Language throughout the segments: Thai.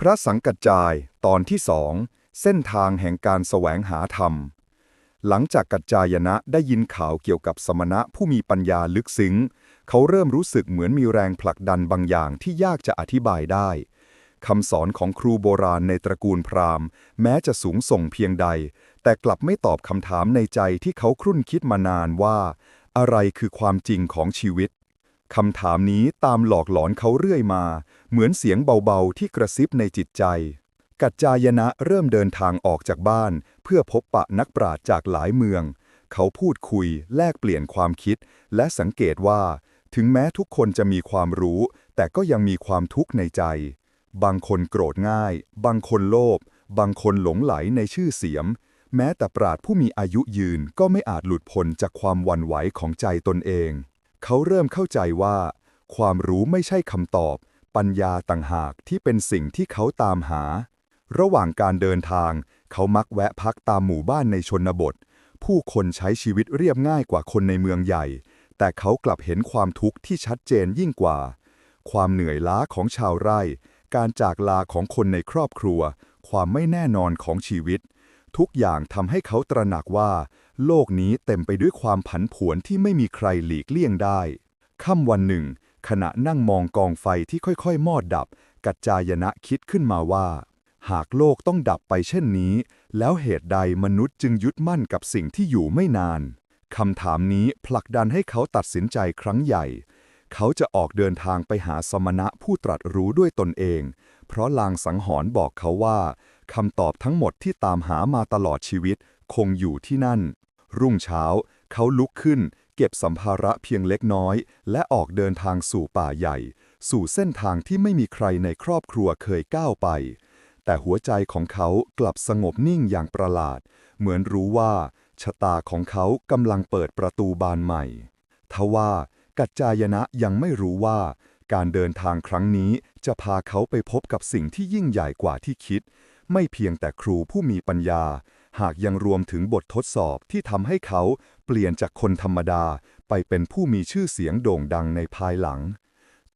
พระสังกัจจายตอนที่สองเส้นทางแห่งการแสวงหาธรรม หลังจากกัจจายนะได้ยินข่าวเกี่ยวกับสมณะผู้มีปัญญาลึกซึ้ง เขาเริ่มรู้สึกเหมือนมีแรงผลักดันบางอย่างที่ยากจะอธิบายได้คำสอนของครูโบราณในตระกูลพราหมณ์ แม้จะสูงส่งเพียงใด แต่กลับไม่ตอบคำถามในใจที่เขาครุ่นคิดมานานว่า อะไรคือความจริงของชีวิต คำถามนี้ตามหลอกหลอนเขาเรื่อยมา เหมือนเสียงเบาๆที่กระซิบในจิตใจ กัจจายนะเริ่มเดินทางออกจากบ้าน เพื่อพบปะนักปราชญ์จากหลายเมือง เขาพูดคุยแลกเปลี่ยนความคิด และสังเกตว่า ถึงแม้ทุกคนจะมีความรู้ แต่ก็ยังมีความทุกข์ในใจ บางคนโกรธง่าย บางคนโลภบางคนหลงไหลในชื่อเสียงแม้แต่ปราชญ์ผู้มีอายุยืนก็ไม่อาจหลุดพ้นจากความวันไหวของใจตนเอง เขาเริ่มเข้าใจว่า ความรู้ไม่ใช่คำตอบ ปัญญาต่างหากที่เป็นสิ่งที่เขาตามหา ระหว่างการเดินทาง เขามักแวะพักตามหมู่บ้านในชนบท ผู้คนใช้ชีวิตเรียบง่ายกว่าคนในเมืองใหญ่ แต่เขากลับเห็นความทุกข์ที่ชัดเจนยิ่งกว่า ความเหนื่อยล้าของชาวไร่ การจากลาของคนในครอบครัว ความไม่แน่นอนของชีวิต ทุกอย่างทำให้เขาตระหนักว่า โลกนี้เต็มไปด้วยความผันผวนที่ไม่มีใครหลีกเลี่ยงได้ ค่ำวันหนึ่ง ขณะนั่งมองกองไฟที่ค่อยๆ มอดดับ กัจจายนะคิดขึ้นมาว่า หากโลกต้องดับไปเช่นนี้ แล้วเหตุใดมนุษย์จึงยึดมั่นกับสิ่งที่อยู่ไม่นาน คำถามนี้ผลักดันให้เขาตัดสินใจครั้งใหญ่ เขาจะออกเดินทางไปหาสมณะผู้ตรัสรู้ด้วยตนเอง เพราะลางสังหรณ์บอกเขาว่าคำตอบทั้งหมดที่ตามหามาตลอดชีวิตคงอยู่ที่นั่น รุ่งเช้า เขาลุกขึ้น เก็บสัมภาระเพียงเล็กน้อย และออกเดินทางสู่ป่าใหญ่ สู่เส้นทางที่ไม่มีใครในครอบครัวเคยก้าวไป แต่หัวใจของเขากลับสงบนิ่งอย่างประหลาด เหมือนรู้ว่า ชะตาของเขากำลังเปิดประตูบานใหม่ทว่ากัจจายนะยังไม่รู้ว่า การเดินทางครั้งนี้จะพาเขาไปพบกับสิ่งที่ยิ่งใหญ่กว่าที่คิด ไม่เพียงแต่ครูผู้มีปัญญา หากยังรวมถึงบททดสอบที่ทำให้เขาเปลี่ยนจากคนธรรมดาไปเป็นผู้มีชื่อเสียงโด่งดังในภายหลัง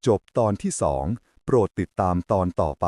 จบตอนที่สองโปรดติดตามตอนต่อไป